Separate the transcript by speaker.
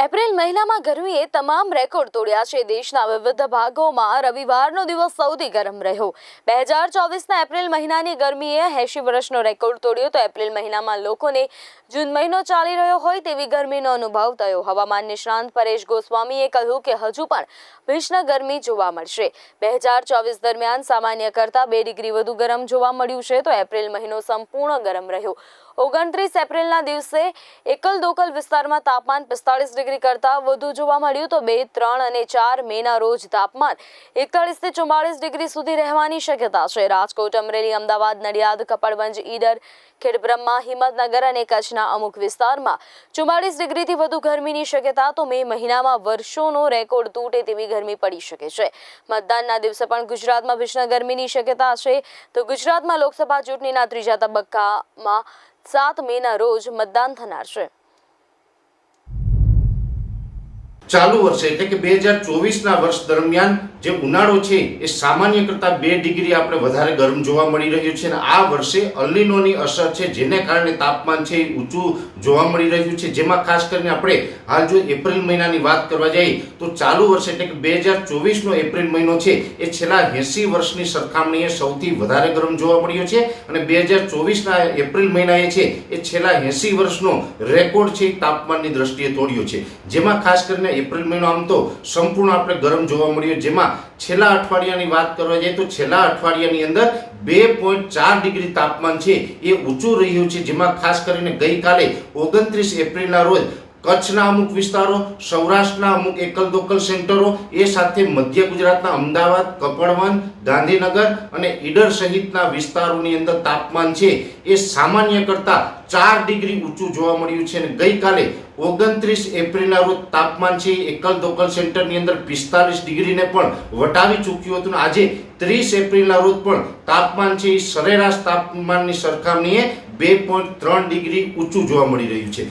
Speaker 1: April મહિનામાં ગરમીએ તમામ record તોડ્યા છે. દેશના વિવિધ ભાગોમાં રવિવારનો દિવસ સૌથી ગરમ રહ્યો. બે હજાર ચોવીસના એપ્રિલ મહિનાની ગરમીએ એંશી વર્ષનો રેકોર્ડ તોડ્યો તો એપ્રિલ મહિનામાં લોકોને જૂન મહિનો ચાલી રહ્યો હોય તેવી ગરમીનો અનુભવ થયો. હવામાન નિષ્ણાંત પરેશ ગોસ્વામીએ કહ્યું કે હજુ પણ ભીષણ ગરમી જોવા મળશે. બે હજાર ચોવીસ દરમિયાન સામાન્ય કરતાં બે ડિગ્રી વધુ ગરમ જોવા મળ્યું છે તો એપ્રિલ મહિનો સંપૂર્ણ ગરમ રહ્યો. ઓગણત્રીસ એપ્રિલના દિવસે એકલ દોકલ વિસ્તારમાં તાપમાન પિસ્તાળીસ ડિગ્રી કરતાં વધુ જોવા મળ્યું તો બે, ત્રણ અને ચાર મેના રોજ તાપમાન એકતાળીસથી ચુમ્માળીસ ડિગ્રી સુધી રહેવાની શક્યતા છે. રાજકોટ, અમરેલી, અમદાવાદ, નડિયાદ, કપડવંજ, ઈડર, ખેડબ્રહ્મા, હિંમતનગર અને કચ્છના અમુક વિસ્તારમાં ચુમ્માળીસ ડિગ્રીથી વધુ ગરમીની શક્યતા તો મે મહિનામાં વર્ષોનો રેકોર્ડ તૂટે તેવી ગરમી પડી શકે છે. મતદાનના દિવસે પણ ગુજરાતમાં ભીષણ ગરમીની શક્યતા છે. તો ગુજરાતમાં લોકસભા ચૂંટણીના ત્રીજા તબક્કામાં સાત મેના રોજ મતદાન થનાર છે.
Speaker 2: ચાલુ વર્ષે એટલે કે બે હજાર ચોવીસના વર્ષ દરમિયાન જે ઉનાળો છે એ સામાન્ય કરતાં બે ડિગ્રી આપણે વધારે ગરમ જોવા મળી રહ્યું છે અને આ વર્ષે અલ્લીનોની અસર છે, જેને કારણે તાપમાન છે એ ઊંચું જોવા મળી રહ્યું છે. જેમાં ખાસ કરીને આપણે હાલ જો એપ્રિલ મહિનાની વાત કરવા જઈએ, તો ચાલુ વર્ષે એટલે કે બે હજાર ચોવીસનો એપ્રિલ મહિનો છે એ છેલ્લા એંસી વર્ષની સરખામણીએ સૌથી વધારે ગરમ જોવા મળ્યો છે અને બે હજાર ચોવીસના એપ્રિલ મહિનાએ છે એ છેલ્લા એંસી વર્ષનો રેકોર્ડ છે તાપમાનની દ્રષ્ટિએ તોડ્યો છે. જેમાં ખાસ કરીને એપ્રિલ મહિનો આમ તો સંપૂર્ણ આપણે ગરમ જોવા મળ્યો. જેમાં છેલ્લા અઠવાડિયાની વાત કરવા જઈએ તો છેલ્લા અઠવાડિયાની અંદર બે પોઈન્ટ ચાર ડિગ્રી તાપમાન છે એ ઊંચું રહ્યું છે. જેમાં ખાસ કરીને ગઈકાલે ઓગણત્રીસ એપ્રિલના રોજ કચ્છના અમુક વિસ્તારો, સૌરાષ્ટ્રના અમુક એકલ દોકલ સેન્ટરો, એ સાથે મધ્ય ગુજરાતના અમદાવાદ કપડવન ગાંધીનગર અને ઈડર સહિતના વિસ્તારોની અંદર તાપમાન છે. એ સામાન્ય કરતાં ચાર ડિગ્રી ઊંચું જોવા મળ્યું છે અને ગઈકાલે ઓગણત્રીસ એપ્રિલના રોજ તાપમાન છે એકલ દોકલ સેન્ટરની અંદર પિસ્તાલીસ ડિગ્રીને પણ વટાવી ચૂક્યું હતું. આજે ત્રીસ એપ્રિલના રોજ પણ તાપમાન છે સરેરાશ તાપમાનની સરખામણીએ બે પોઈન્ટ ત્રણ ડિગ્રી ઊંચું જોવા મળી રહ્યું છે.